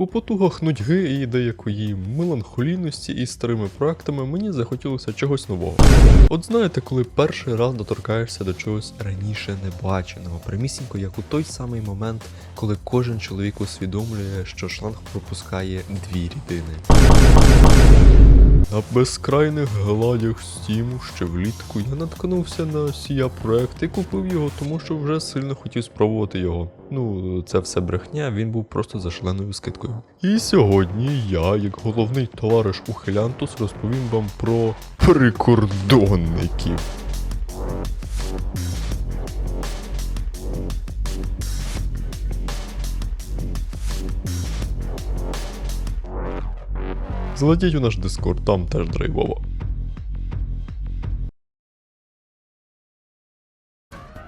У потугах нудьги і деякої меланхолійності із старими проектами мені захотілося чогось нового. От знаєте, коли перший раз доторкаєшся до чогось раніше небаченого, примісінько як у той самий момент, коли кожен чоловік усвідомлює, що шланг пропускає дві рідини. На безкрайних гладях Стіму ще влітку я наткнувся на сія проект і купив його, тому що вже сильно хотів спробувати його. Ну, це все брехня, він був просто за шаленою скидкою. І сьогодні я, як головний товариш Ухилянтус, розповім вам про прикордонників. Зайдіть у наш дискорд, там теж драйвово.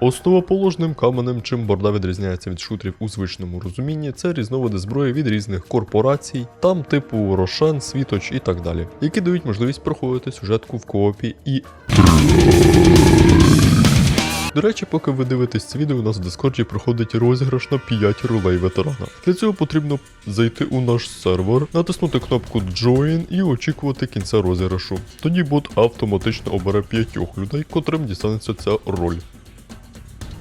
Основоположним каменем, чим борда відрізняється від шутерів у звичному розумінні, це різновиди зброї від різних корпорацій, там типу Рошен, Світоч і так далі, які дають можливість проходити сюжетку в коопі і. До речі, поки ви дивитесь це відео, у нас в Дискорді проходить розіграш на 5 ролей ветерана. Для цього потрібно зайти у наш сервер, натиснути кнопку Join і очікувати кінця розіграшу. Тоді бот автоматично обере 5 людей, котрим дістанеться ця роль.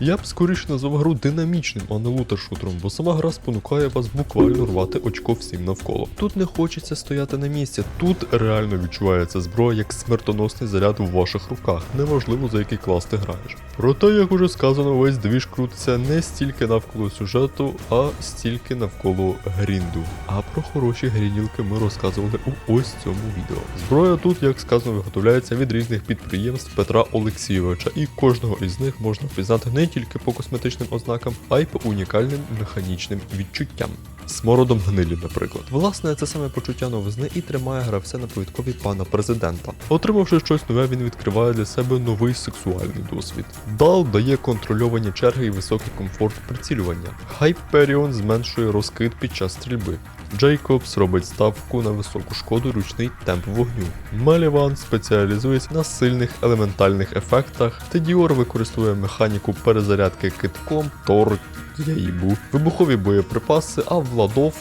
Я б скоріше назвав гру динамічним, а не лутер-шутером, бо сама гра спонукає вас буквально рвати очко всім навколо. Тут не хочеться стояти на місці, тут реально відчувається зброя як смертоносний заряд у ваших руках, неважливо за який клас ти граєш. Проте, як уже сказано, весь двіж крутиться не стільки навколо сюжету, а стільки навколо грінду. А про хороші грінділки ми розказували у ось цьому відео. Зброя тут, як сказано, виготовляється від різних підприємств Петра Олексійовича, і кожного із них можна впізнати не тільки по косметичним ознакам, а й по унікальним механічним відчуттям. Смородом гнилі, наприклад. Власне, це саме почуття новизни і тримає гравця на повідкові пана президента. Отримавши щось нове, він відкриває для себе новий сексуальний досвід. Дал дає контрольовані черги і високий комфорт прицілювання. Hyperion зменшує розкид під час стрільби. Джейкобс робить ставку на високу шкоду ручний темп вогню. Меліван спеціалізується на сильних елементальних ефектах. Тедіор використовує механіку перезарядки китком, Тор яїбу, вибухові боєприпаси, а Владов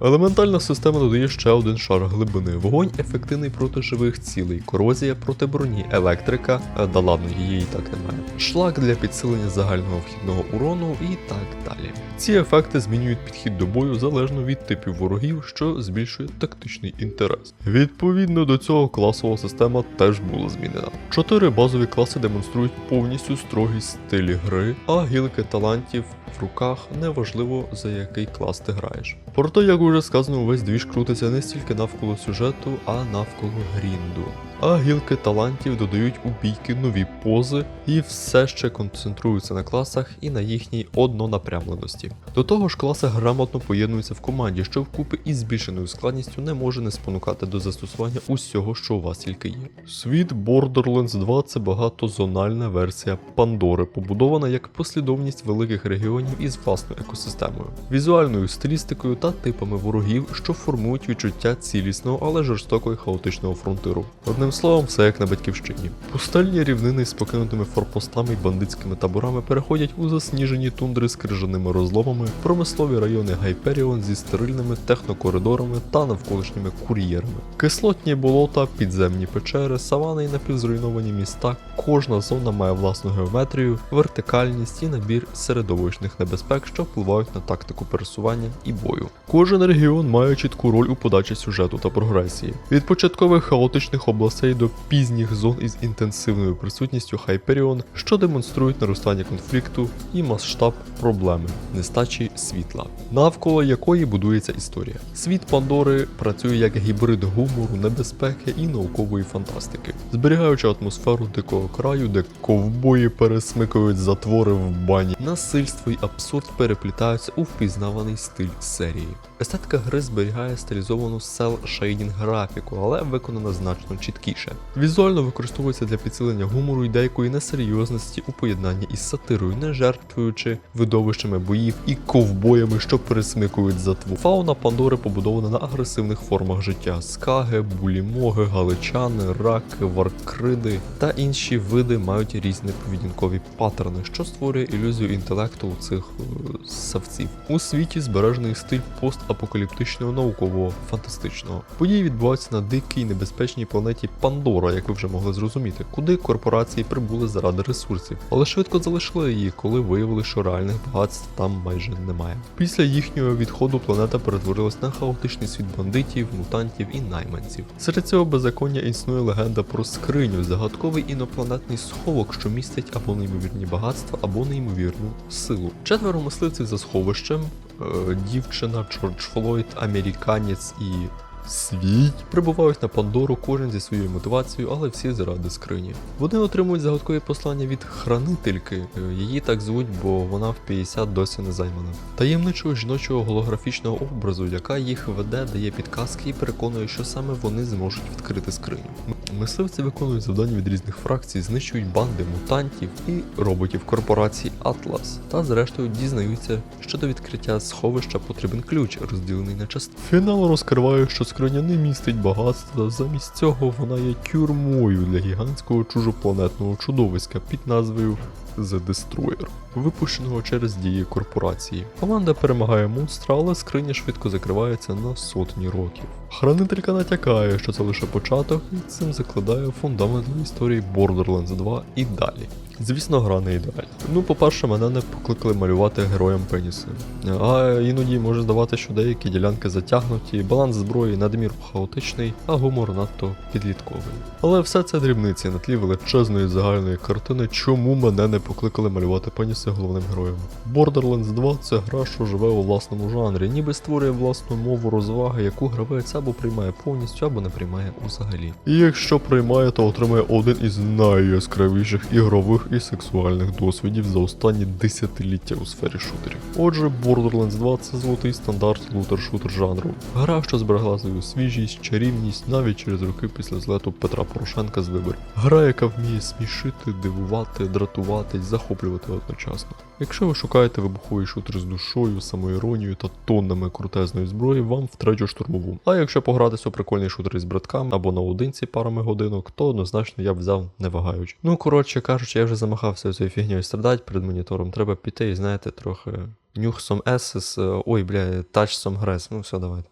Елементальна система додає ще один шар глибини. Вогонь ефективний проти живих цілей, корозія проти броні, електрика, е, да ладно, її і так немає. Шлак для підсилення загального вхідного урону і так далі. Ці ефекти змінюють підхід до бою залежно від типів ворогів, що збільшує тактичний інтерес. Відповідно до цього класова система теж була змінена. Чотири базові класи демонструють повністю строгий стилі гри, а гілки талантів в руках неважливо за який клас ти граєш. Проте, як уже сказано, увесь двіж крутиться не стільки навколо сюжету, а навколо грінду. А гілки талантів додають у бійки нові пози і все ще концентруються на класах і на їхній однонапрямленості. До того ж, класи грамотно поєднуються в команді, що вкупи із збільшеною складністю не може не спонукати до застосування усього, що у вас тільки є. Світ Borderlands 2 це багатозональна версія Пандори, побудована як послідовність великих регіонів із власною екосистемою, візуальною стилістикою та типами ворогів, що формують відчуття цілісного, але жорстокого і хаотичного фронтиру. Одним словом, все як на батьківщині. Пустельні рівнини з покинутими форпостами і бандитськими таборами переходять у засніжені тундри з крижаними розломами, промислові райони Гайперіон зі стерильними технокоридорами та навколишніми кур'єрами. Кислотні болота, підземні печери, савани і напівзруйновані міста. Кожна зона має власну геометрію, вертикальність і набір середовищних небезпек, що впливають на тактику пересування і бою. Кожен регіон має чітку роль у подачі сюжету та прогресії. Від початкових хаотичних областей до пізніх зон із інтенсивною присутністю Хайперіон, що демонструють наростання конфлікту і масштаб проблеми нестачі світла, навколо якої будується історія. Світ Пандори працює як гібрид гумору, небезпеки і наукової фантастики, зберігаючи атмосферу дикого краю, де ковбої пересмикують затвори в бані. Насильство і абсурд переплітаються у впізнаваний стиль серії. Естетика гри зберігає стилізовану сел шейдінг графіку, але виконана значно чіткіше. Жорсткіше. Візуально використовується для підсилення гумору і деякої несерйозності у поєднанні із сатирою, не жертвуючи видовищами боїв і ковбоями, що пересмикують затву. Фауна Пандори побудована на агресивних формах життя: скаги, булімоги, галичани, раки, варкриди та інші види мають різні поведінкові паттерни, що створює ілюзію інтелекту у цих е, савців. У світі збережений стиль постапокаліптичного наукового фантастичного. Події відбуваються на дикій небезпечній планеті Пандора, як ви вже могли зрозуміти, куди корпорації прибули заради ресурсів, але швидко залишили її, коли виявили, що реальних багатств там майже немає. Після їхнього відходу планета перетворилась на хаотичний світ бандитів, мутантів і найманців. Серед цього беззаконня існує легенда про скриню, загадковий інопланетний сховок, що містить або неймовірні багатства, або неймовірну силу. Четверо мисливців за сховищем, е, дівчина, Джордж Флойд, американець і свій прибувають на Пандору, кожен зі своєю мотивацією, але всі заради скрині. Вони отримують загадкові послання від хранительки, е, її так звуть, бо вона в 50 досі не займана. Таємничого жіночого голографічного образу, яка їх веде, дає підказки і переконує, що саме вони зможуть відкрити скриню. Мисливці виконують завдання від різних фракцій, знищують банди мутантів і роботів корпорації Атлас, та зрештою дізнаються, що до відкриття сховища потрібен ключ, розділений на частини. Фінал розкриває, що скриня не містить багатства, замість цього вона є тюрмою для гігантського чужопланетного чудовиська під назвою The Destroyer, випущеного через дії корпорації. Команда перемагає монстра, але скриня швидко закривається на сотні років. Хранителька натякає, що це лише початок, і цим закладає фундамент для історії Borderlands 2 і далі. Звісно, гра не ідеальна. Ну, по-перше, мене не покликали малювати героям пеніси. А іноді може здавати, що деякі ділянки затягнуті, баланс зброї надміру хаотичний, а гумор надто підлітковий. Але все це дрібниці на тлі величезної загальної картини, чому мене не покликали малювати пеніси головним героєм. Borderlands 2 це гра, що живе у власному жанрі, ніби створює власну мову розваги, яку гравець або приймає повністю, або не приймає взагалі. І якщо приймає, то отримає один із найяскравіших ігрових і сексуальних досвідів за останні десятиліття у сфері шутерів. Отже, Borderlands 2 це золотий стандарт лутер-шутер жанру. Гра, що зберегла свою свіжість, чарівність навіть через роки після злету Петра Порошенка з виборів. Гра, яка вміє смішити, дивувати, дратувати захоплювати одночасно. Якщо ви шукаєте вибуховий шутер з душою, самоіронією та тоннами крутезної зброї, вам в штурмову. А якщо погратися у прикольний шутер із братками або наодинці парами годинок, то однозначно я б взяв не вагаючи. Ну коротше кажучи, я вже замахався цією фігньою страдати перед монітором. Треба піти і знаєте, трохи нюхсом есес, ой, бля, тачсом грес. Ну все, давайте.